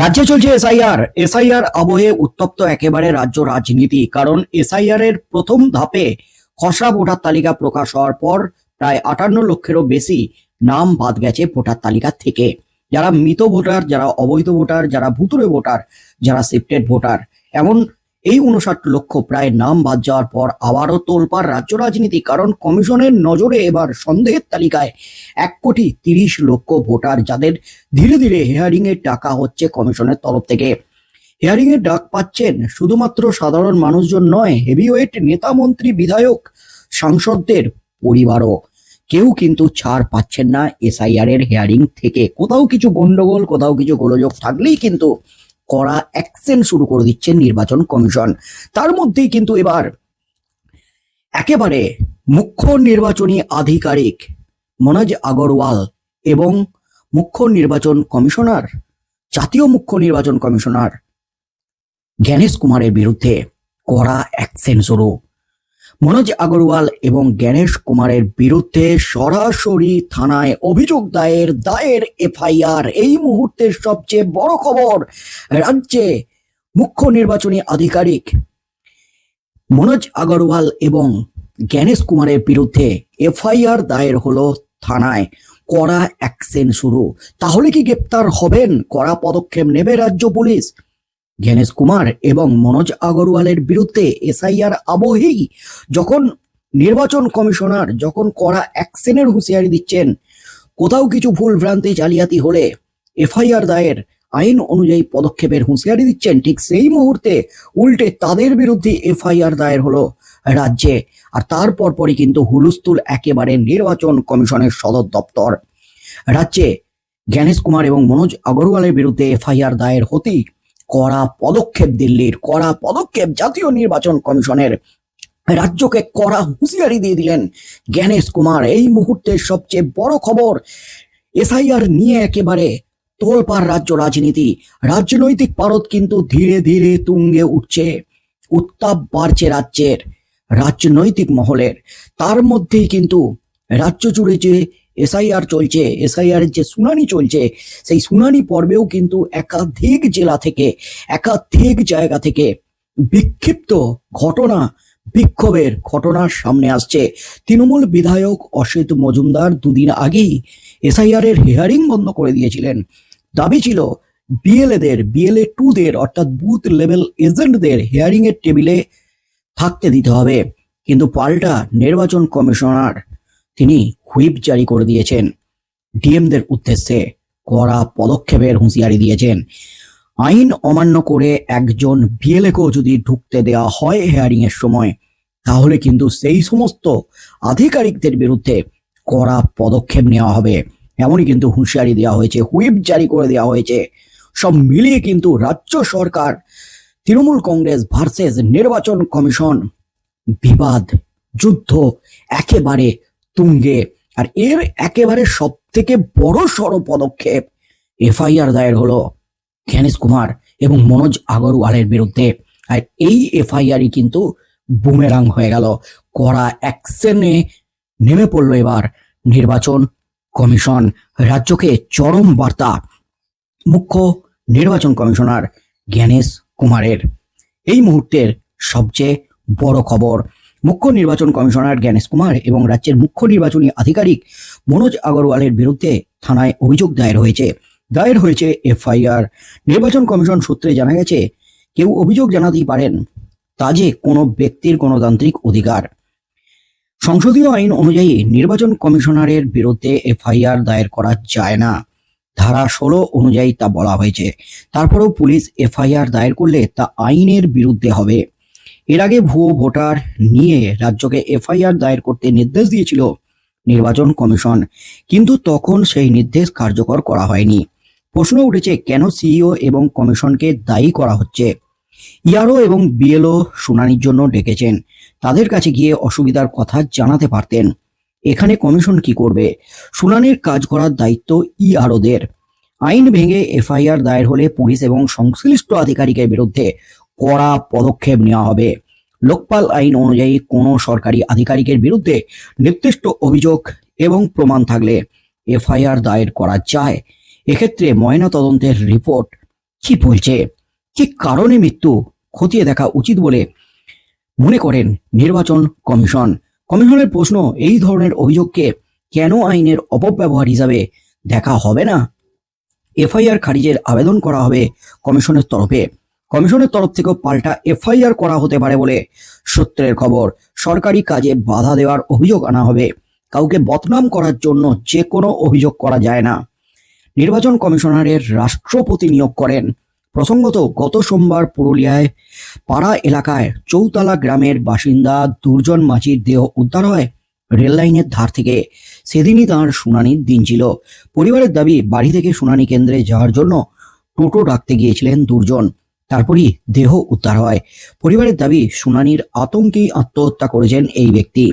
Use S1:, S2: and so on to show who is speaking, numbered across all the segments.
S1: রাজ্যে চলছে SIR. SIR আবহে উত্তপ্ত একেবারে রাজ্য রাজনীতি, কারণ এসআইআর এর প্রথম ধাপে খসড়া ভোটার তালিকা প্রকাশ হওয়ার পর প্রায় আটান্ন লক্ষেরও বেশি নাম বাদ গেছে ভোটার তালিকা থেকে। যারা মৃত ভোটার, যারা অবৈধ ভোটার, যারা ভুতুরে ভোটার, যারা সিফটেড ভোটার। এমন এই উনষাট লক্ষ প্রায় নাম বাদ যাওয়ার পর আবারও তোলপার রাজ্য রাজনীতি, কারণ কমিশনের নজরে এবার সন্দেহের তালিকায় এক কোটি তিরিশ লক্ষ ভোটার যাদের ধীরে ধীরে হিয়ারিং এর টাকা হচ্ছে কমিশনের তরফ থেকে। হিয়ারিং এর ডাক পাচ্ছেন শুধুমাত্র সাধারণ মানুষজন নয় হেভিওয়েট নেতা মন্ত্রী, বিধায়ক, সাংসদদের পরিবারও। কেউ কিন্তু ছাড় পাচ্ছেন না এসআইআর এর হেয়ারিং থেকে। কোথাও কিছু গন্ডগোল, কোথাও কিছু গোলযোগ থাকলেই কিন্তু কড়া অ্যাকশন শুরু করে দিচ্ছে নির্বাচন কমিশন। তার মধ্যেই কিন্তু এবার একেবারে মুখ্য নির্বাচনী আধিকারিক মনোজ আগরওয়াল এবং মুখ্য নির্বাচন কমিশনার, জাতীয় মুখ্য নির্বাচন কমিশনার জ্ঞানেশ কুমারের বিরুদ্ধে করা অ্যাকশন শুরু। মনোজ আগরওয়াল এবং জ্ঞানেশ কুমারের বিরুদ্ধে সরাসরি থানায় অভিযোগ দায়ের দায়ের এফআইআর। এই মুহূর্তের সবচেয়ে বড় খবর, রাজ্যে মুখ্য নির্বাচনী আধিকারিক মনোজ আগরওয়াল এবং জ্ঞানেশ কুমারের বিরুদ্ধে এফআইআর দায়ের হলো থানায়। কড়া অ্যাকশন শুরু। তাহলে কি গ্রেপ্তার হবেন? কড়া পদক্ষেপ নেবে রাজ্য পুলিশ? জ্ঞানেশ কুমার এবং মনোজ আগরওয়ালের বিরুদ্ধে এসআইআর আবহেই যখন নির্বাচন কমিশনার যখন কড়া অ্যাকশনের হুঁশিয়ারি দিচ্ছেন, কোথাও কিছু ভুল ভ্রান্তি জালিয়াতি হলে এফআইআর দায়ের আইন অনুযায়ী পদক্ষেপের হুঁশিয়ারি দিচ্ছেন। ঠিক সেই মুহূর্তে উল্টে তাদের বিরুদ্ধে এফআইআর দায়ের হলো রাজ্যে আর তারপর পরই কিন্তু হুলুস্থুল একেবারে নির্বাচন কমিশনের সদর দপ্তর। রাজ্যে জ্ঞানেশ কুমার এবং মনোজ আগরওয়ালের বিরুদ্ধে এফআইআর দায়ের হতেই কড়া পদক্ষেপ দিল্লির, কড়া পদক্ষেপ জাতীয় নির্বাচন কমিশনের। রাজ্যকে কড়া হুঁশিয়ারি দিয়ে দিলেন জ্ঞানেশ কুমার। এই মুহূর্তের সবচেয়ে বড় খবর, এসআইআর নিয়ে একেবারে তোলপাড় রাজ্য রাজনীতি। রাজনৈতিক পারদ কিন্তু ধীরে ধীরে তুঙ্গে উঠছে, উত্তাপ বাড়ছে রাজ্যের, রাজনৈতিক মহলের। তার মধ্যেই কিন্তু রাজ্য জুড়ে যে এসআইআর চলছে, এসআইআর যে শুনানি চলছে, সেই শুনানি পর্বেও কিন্তু একাধিক জেলা থেকে, একাধিক জায়গা থেকে বিক্ষিপ্ত ঘটনা, বিক্ষোভের ঘটনার সামনে আসছে। তৃণমূল বিধায়ক অসিত মজুমদার দুদিন আগেই এসআইআর এর হিয়ারিং বন্ধ করে দিয়েছিলেন। দাবি ছিল বিএলএদের, বিএলএ টুদের, অর্থাৎ বুথ লেভেল এজেন্টদের হিয়ারিং এর টেবিলে থাকতে দিতে হবে। কিন্তু পাল্টা নির্বাচন কমিশনার, তিনি হুইপ জারি করে দিয়েছেন। ডিএমদের উদ্দেশ্যে কড়া পদক্ষেপের হুঁশিয়ারি দিয়েছেন। আইন অমান্য করে একজন বিএলএকেও যদি ঢুকতে দেওয়া হয় হেয়ারিং এর সময়, তাহলে কিন্তু সেই সমস্ত আধিকারিকদের বিরুদ্ধে কড়া পদক্ষেপ নেওয়া হবে। এমনই কিন্তু হুঁশিয়ারি দেওয়া হয়েছে, হুইপ জারি করে দেওয়া হয়েছে। সব মিলিয়ে কিন্তু রাজ্য সরকার, তৃণমূল কংগ্রেস ভার্সেস নির্বাচন কমিশন, বিবাদ, যুদ্ধ একেবারে তুঙ্গে। আর এর একেবারে সব থেকে বড় সড় পদক্ষেপ এফআইআর দায়ের হলো জ্ঞানেশ কুমার এবং মনোজ আগরওয়ালের বিরুদ্ধে। আর এই এফআইআরই কিন্তু বুমেরাং হয়ে গেল। কড়া অ্যাকশনে নেমে পড়ল এবার নির্বাচন কমিশন। রাজ্যকে চরম বার্তা, মুখ্য নির্বাচন কমিশনার জ্ঞানেশ কুমারের। এই মুহূর্তের সবচেয়ে বড় খবর মুখ্য নির্বাচন কমিশনার জ্ঞানেশ কুমার এবং রাজ্যের মুখ্য নির্বাচনী আধিকারিক মনোজ আগরওয়ালের বিরুদ্ধে থানায় অভিযোগ দায়ের হয়েছে। দায়ের হয়েছে এফআইআর। নির্বাচন কমিশন সূত্রে জানা গেছে, কেউ অভিযোগ জানাতেই পারেন তা যে কোনো ব্যক্তির গণতান্ত্রিক অধিকার। সংসদীয় আইন অনুযায়ী নির্বাচন কমিশনারের বিরুদ্ধে এফআইআর দায়ের করা যায় না। ধারা ষোলো অনুযায়ী তা বলা হয়েছে। তারপরেও পুলিশ এফআইআর দায়ের করলে তা আইনের বিরুদ্ধে হবে। এর আগে ভুয়ো ভোটার নিয়ে রাজ্যকে এফআইআর দায়ের করতে নির্দেশ দিয়েছিল নির্বাচন কমিশন। কিন্তু তখন সেই নির্দেশ কার্যকর করা হয়নি। প্রশ্ন উঠেছে, কেন সিইও এবং কমিশনকে দায়ী করা হচ্ছে? ইয়ারও এবং বিএলও শুনানির জন্য ডেকেছেন। তাদের কাছে গিয়ে অসুবিধার কথা জানাতে পারতেন। এখানে কমিশন কি করবে? শুনানির কাজ করার দায়িত্ব ইআরওদের আইন ভেঙে এফআইআর দায়ের হলে পুলিশ এবং সংশ্লিষ্ট আধিকারিকের বিরুদ্ধে কড়া পদক্ষেপ নেওয়া হবে। লোকপাল আইন অনুযায়ী কোনো সরকারি আধিকারিকের বিরুদ্ধে নির্দিষ্ট অভিযোগ এবং প্রমাণ থাকলে এফআইআর দায়ের করা যায়। এক্ষেত্রে ময়না তদন্তের রিপোর্ট কি বলছে? কি কারণে মৃত্যু খতিয়ে দেখা উচিত বলে মনে করেন নির্বাচন কমিশন? কমিশনের প্রশ্ন, এই ধরনের অভিযোগকে কেন আইনের অপব্যবহার হিসাবে দেখা হবে না? এফআইআর খারিজের আবেদন করা হবে কমিশনের তরফে। কমিশনের তরফ থেকেও পাল্টা এফআইআর করা হতে পারে বলে সূত্রের খবর। সরকারি কাজে বাধা দেওয়ার অভিযোগ আনা হবে। কাউকে বদনাম করার জন্য যে কোনো অভিযোগ করা যায় না। নির্বাচন কমিশনারের রাষ্ট্রপতি নিয়োগ করেন। প্রসঙ্গত, গত সোমবার পুরুলিয়ায় পাড়া এলাকায় চৌতলা গ্রামের বাসিন্দা দুর্জন মাঝির দেহ উদ্ধার হয় রেল লাইনের ধার থেকে। সেদিনই তাঁর শুনানির দিন ছিল। পরিবারের দাবি, বাড়ি থেকে শুনানি কেন্দ্রে যাওয়ার জন্য টোটো ডাকতে গিয়েছিলেন দুর্জন। তারপরই দেহ উদ্ধার হয়। পরিবারের দাবি, শুনানির আতঙ্কেই আত্মহত্যা করেছেন এই ব্যক্তি।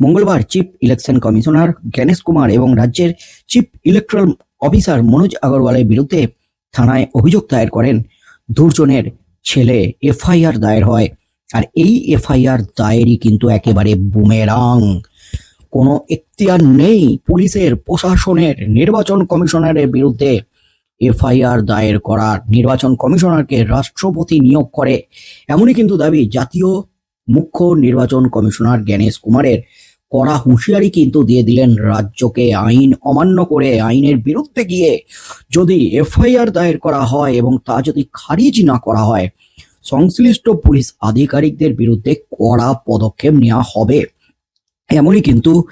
S1: মঙ্গলবার chief election commissioner Gyanesh Kumar এবং রাজ্যের চিফ ইলেকট্রাল অফিসার মনোজ আগরওয়ালের বিরুদ্ধে থানায় অভিযোগ দায়ের করেন। দুর্জনের ছেলে এফআইআর দায়ের হয় আর এই এফআইআর দায়েরই কিন্তু একেবারে বুমেরাং। কোনো এখতিয়ার নেই পুলিশের, প্রশাসনের, নির্বাচন কমিশনারের বিরুদ্ধে। এফআইআর দায়ের করার নির্বাচন কমিশনারকে রাষ্ট্রপতি নিয়োগ করে। এমনই কিন্তু দাবি জাতীয় মুখ্য নির্বাচন কমিশনার জ্ঞানেশ কুমারের। কড়া হুঁশিয়ারি কিন্তু দিয়ে দিলেন রাজ্যকে আইন অমান্য করে আইনের বিরুদ্ধে গিয়ে। যদি এফআইআর দায়ের করা হয় এবং তা যদি খারিজ না করা হয়, সংশ্লিষ্ট পুলিশ আধিকারিকদের বিরুদ্ধে কড়া পদক্ষেপ নেওয়া হবে। এমনই কিন্তু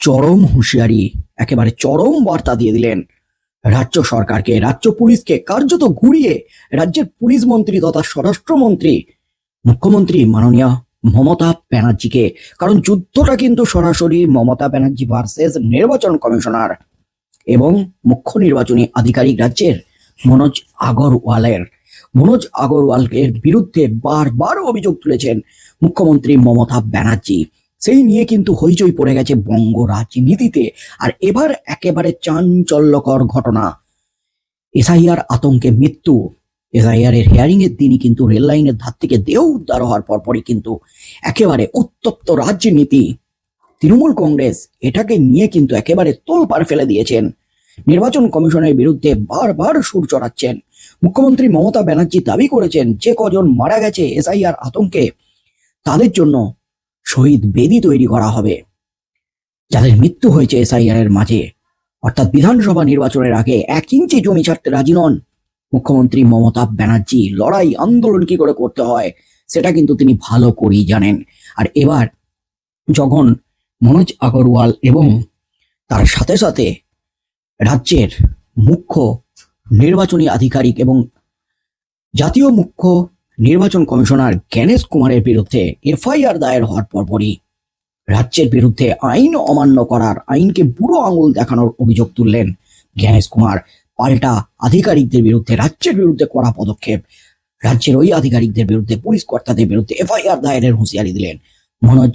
S1: চরম হুঁশিয়ারি, একেবারে চরম বার্তা দিয়ে দিলেন রাজ্য সরকারকে, রাজ্য পুলিশকে কার্যত ঘুরিয়ে রাজ্যের পুলিশ মন্ত্রী তথা স্বরাষ্ট্রমন্ত্রী, মুখ্যমন্ত্রী মাননীয় মমতা ব্যানার্জিকে। কারণ যুদ্ধটা কিন্তু সরাসরি মমতা ব্যানার্জি ভার্সেস নির্বাচন কমিশনার এবং মুখ্য নির্বাচনী আধিকারিক রাজ্যের মনোজ আগরওয়ালের। মনোজ আগরওয়ালের বিরুদ্ধে বারবার অভিযোগ তুলেছেন মুখ্যমন্ত্রী মমতা ব্যানার্জি। সেই নিয়ে কিন্তু হইচই পড়ে গেছে বঙ্গ রাজনীতিতে। আর এবার একেবারে চাঞ্চল্যকর ঘটনা। এসআইআর আতঙ্কে মৃত্যু। এসআইআর এর হিয়ারিং এর দিনই কিন্তু রেল লাইনের ধার থেকে দেহ উদ্ধার হওয়ার পরপরই কিন্তু একেবারে উত্তপ্ত রাজনীতি। তৃণমূল কংগ্রেস এটাকে নিয়ে কিন্তু একেবারে তোলপাড় ফেলে দিয়েছেন। নির্বাচন কমিশনের বিরুদ্ধে বারবার সুর চড়াচ্ছেন। মুখ্যমন্ত্রী মমতা ব্যানার্জি দাবি করেছেন, যে কজন মারা গেছে এসআইআর আতঙ্কে, তাদের জন্য শহীদ বেদি তৈরি করা হবে। যাদের মৃত্যু হয়েছে এসআইআর মাঝে, অর্থাৎ বিধানসভা নির্বাচনের আগে এক ইঞ্চি জমি ছাড়তে রাজি নন। মুখ্যমন্ত্রী মমতা ব্যানার্জি, লড়াই আন্দোলন কি করে করতে হয়, সেটা কিন্তু তিনি ভালো করেই জানেন। আর এবার যখন মনোজ আগরওয়াল এবং তার সাথে সাথে রাজ্যের মুখ্য নির্বাচনী আধিকারিক এবং জাতীয় মুখ্য নির্বাচন কমিশনার জ্ঞানেশ কুমারের বিরুদ্ধে এফআইআর দায়ের হওয়ার পরপরই রাজ্যের বিরুদ্ধে আইন অমান্য করার আইনকে বুড়ো আঙুল দেখানোর অভিযোগ তুললেন জ্ঞানেশ কুমার। পাল্টা আধিকারিকদের বিরুদ্ধে, রাজ্যের বিরুদ্ধে করা পদক্ষেপ, রাজ্যের ওই আধিকারিকদের বিরুদ্ধে, পুলিশ কর্তাদের বিরুদ্ধে এফআইআর দায়েরের হুঁশিয়ারি দিলেন মনোজ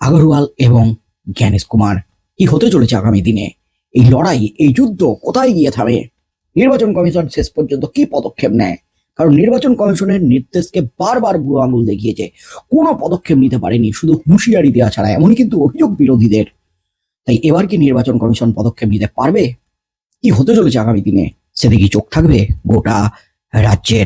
S1: আগরওয়াল এবং জ্ঞানেশ কুমার। কি হতে চলেছে আগামী দিনে? এই লড়াই, এই যুদ্ধ কোথায় গিয়ে থামে? নির্বাচন কমিশন শেষ পর্যন্ত কি পদক্ষেপ নেয়? কারণ নির্বাচন কমিশনের নির্দেশকে বারবার বুড়ো আঙুল দেখিয়েছে। কোনো পদক্ষেপ নিতে পারেনি, শুধু হুঁশিয়ারি দেওয়া ছাড়া এমনই কিন্তু অভিযোগ বিরোধীদের। তাই এবার কি নির্বাচন কমিশন পদক্ষেপ নিতে পারবে? কি হতে চলেছে আগামী দিনে? সেদিকে চোখ থাকবে গোটা রাজ্যের?